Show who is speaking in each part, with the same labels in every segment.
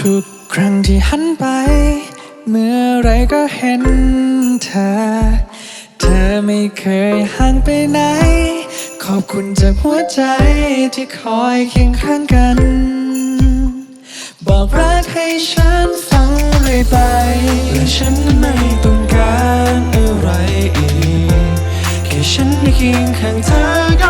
Speaker 1: ทุกครั้งที่หันไป เมื่อไรก็เห็นเธอ เธอไม่เคยห่างไปไหน ขอบคุณจากหัวใจที่คอยเคียงข้างกัน บอกรักให้ฉันฟังเลยไป และฉันไม่ต้องการอะไรอีก แค่ฉันได้เคียงข้างเธอก็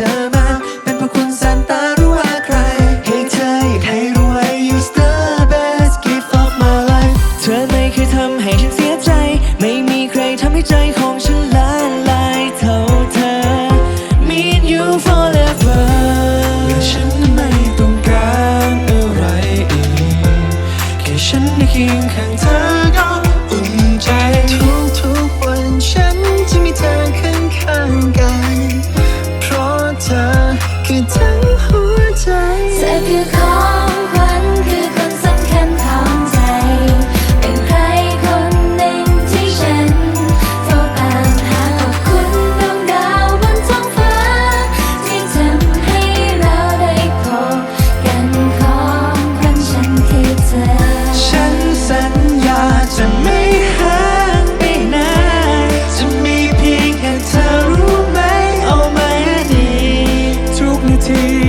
Speaker 1: ธอ
Speaker 2: มา เป็
Speaker 1: นพระคุณซานตาหรือว่าใคร ให้เธออยากให้รวย you the best gift of my life เธอไม่เคยทำให้ฉันเสียใจ ไม่มีใครทำให้ใจของฉันละลายเท่าเธอ mean you for life tea.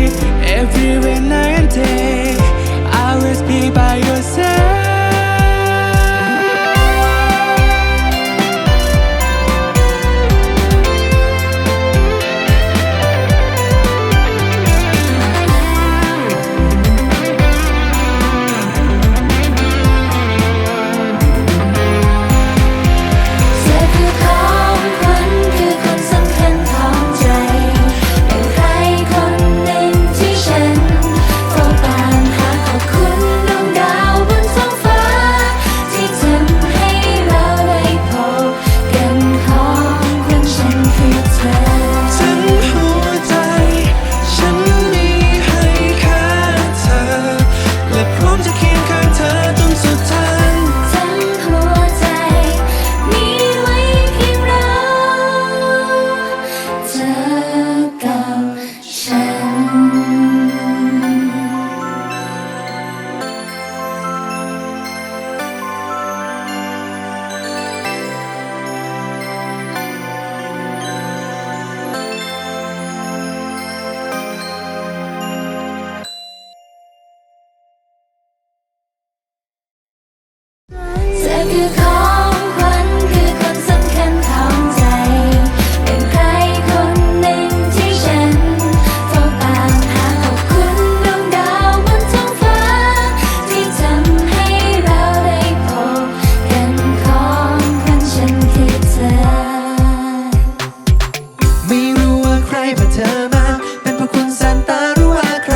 Speaker 1: ไม่รู้ว่าใค
Speaker 2: รพา
Speaker 1: เธอมา
Speaker 2: เป็นพ
Speaker 1: ระคุณซาน
Speaker 2: ตาหรือว่า
Speaker 1: ใคร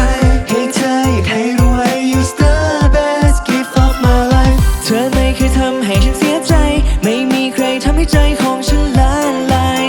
Speaker 1: ให้เธออยากให้รู้ว่า you the best gift of my life เธอไม่เคยทำให้ฉันเสียใจ ไม่มีใครทำให้ใจของฉันละลาย